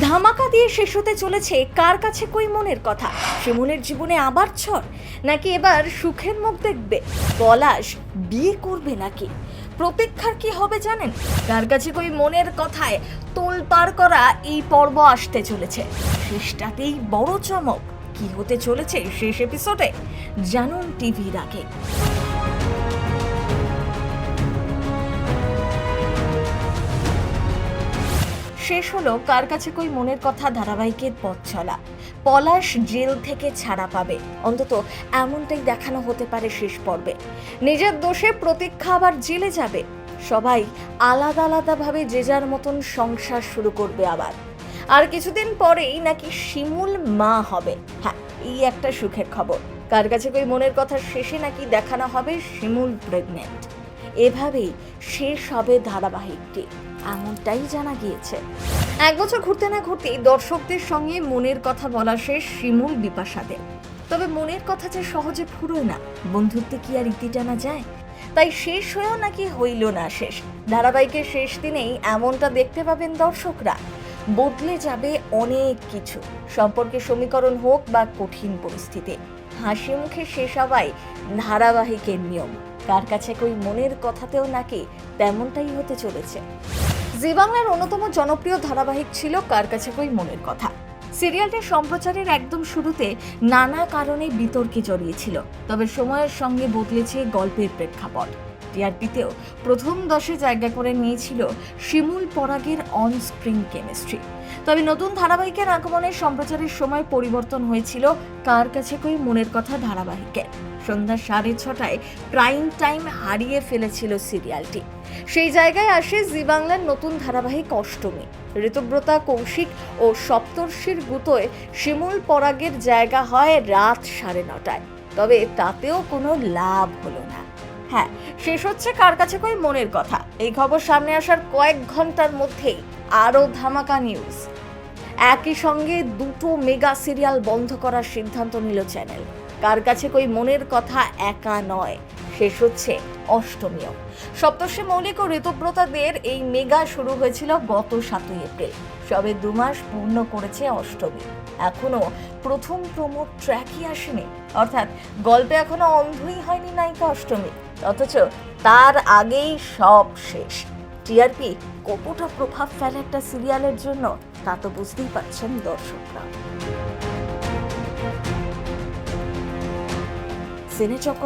ধামাকা দিয়ে শেষ হতে চলেছে কার কাছে কই মনের কথা? শিমুলের জীবনে আবার ঝড়? নাকি এবার সুখের মুখ দেখবে? পলাশ বিয়ে করবে নাকি? প্রতীক্ষার কি হবে জানেন? কার কাছে কই মনের কথায় তোল পার করা এই পর্ব আসতে চলেছে? শেষটাতেই বড় চমক। কি হতে চলেছে শেষ এপিসোডে জানুন টিভির আগে। শেষ হলো কার কাছে কই মনের কথা ধারাবাহিকের পথ চলা। পলাশ জেল থেকে ছাড়া পাবে। অন্তত এমনটাই দেখানো হতে পারে শেষ পর্বে। নিজের দোষে প্রতীক্ষা আবার জেলে যাবে। সবাই আলাদা আলাদাভাবে যে যার মতন সংসার শুরু করবে আবার। আর কিছুদিন পরেই নাকি শিমুল মা হবে। হ্যাঁ এই একটা সুখের খবর। কার কাছে কই মনের কথা শেষে নাকি দেখানো হবে শিমুল প্রেগনেন্ট এভাবেই শেষ হবে ধারাবাহিকটি। এমনটাই জানা গিয়েছে। এক বছর ঘুরতে না ঘুরতেই দর্শকদের সঙ্গে মনের কথা বলা শেষ শিমুল বিপাশাদের। তবে মনের কথা যে সহজে ফুরোয় না, বন্ধুত্বে কি আর ইতি টানা যায়? তাই শেষ হয়েও নাকি হইল না শেষ। ধারাবাহিকের শেষ দিনেই এমনটা দেখতে পাবেন দর্শকরা। বদলে যাবে অনেক কিছু, সম্পর্কে সমীকরণ হোক বা কঠিন পরিস্থিতি। হাসি মুখে শেষ হওয়াই ধারাবাহিকের নিয়ম। কার কাছে কই মনের কথাতেও নাকি তেমনটাই হতে চলেছে। জি বাংলার অন্যতম জনপ্রিয় ধারাবাহিক ছিল কার কাছে কই মনের কথা। সিরিয়ালটি সম্প্রচারের একদম শুরুতে নানা কারণে বিতর্কে জড়িয়েছিল, তবে সময়ের সঙ্গে বদলেছে গল্পের প্রেক্ষাপট। টিআরপিতেও প্রথম দশে জায়গা করে নিয়েছিল শিমুল পরাগের অন স্ক্রিন কেমিস্ট্রি। তবে নতুন ধারাবাহিকের আগমনের সম্প্রচারের সময় পরিবর্তন হয়েছিল কার কাছে কই মনের কথা ধারাবাহিকের সন্ধ্যা সাড়ে ছটায় প্রাইম টাইম হারিয়ে ফেলেছিল সিরিয়ালটি। সেই জায়গায় আসে জি বাংলার নতুন ধারাবাহিক অষ্টমী। ঋতুব্রতা, কৌশিক ও সপ্তর্ষির গুতোয় শিমুল পরাগের জায়গা হয় রাত সাড়ে নটায়। তবে তাতেও কোনো লাভ হলো না। হ্যাঁ শেষ হচ্ছে কার কাছে কই মনের কথা। এই খবর সামনে আসার কয়েক ঘণ্টার মধ্যেই আরও ধামাকা নিউজ একই সঙ্গে দুটো মেগা সিরিয়াল বন্ধ করার সিদ্ধান্ত নিল চ্যানেল কার কাছে কই মনের কথা একা নয়। শেষ হচ্ছে অষ্টমীয় সপ্তর্ষি মৌলিক ও ঋতুব্রতাদের এই মেগা শুরু হয়েছিল গত সাতই এপ্রিল। সবে দু মাস পূর্ণ করেছে অষ্টমী। এখনও প্রথম প্রমোট ট্র্যাকই আসেনি। অর্থাৎ গল্পে এখনও অন্ধই হয়নি নায়িকা অষ্টমী। অথচ তার আগেই সব শেষ। টিআরপি কতটা প্রভাব ফেলে একটা সিরিয়ালের জন্য, তা তো বুঝতেই পারছেন দর্শকরা। সিনে চক্র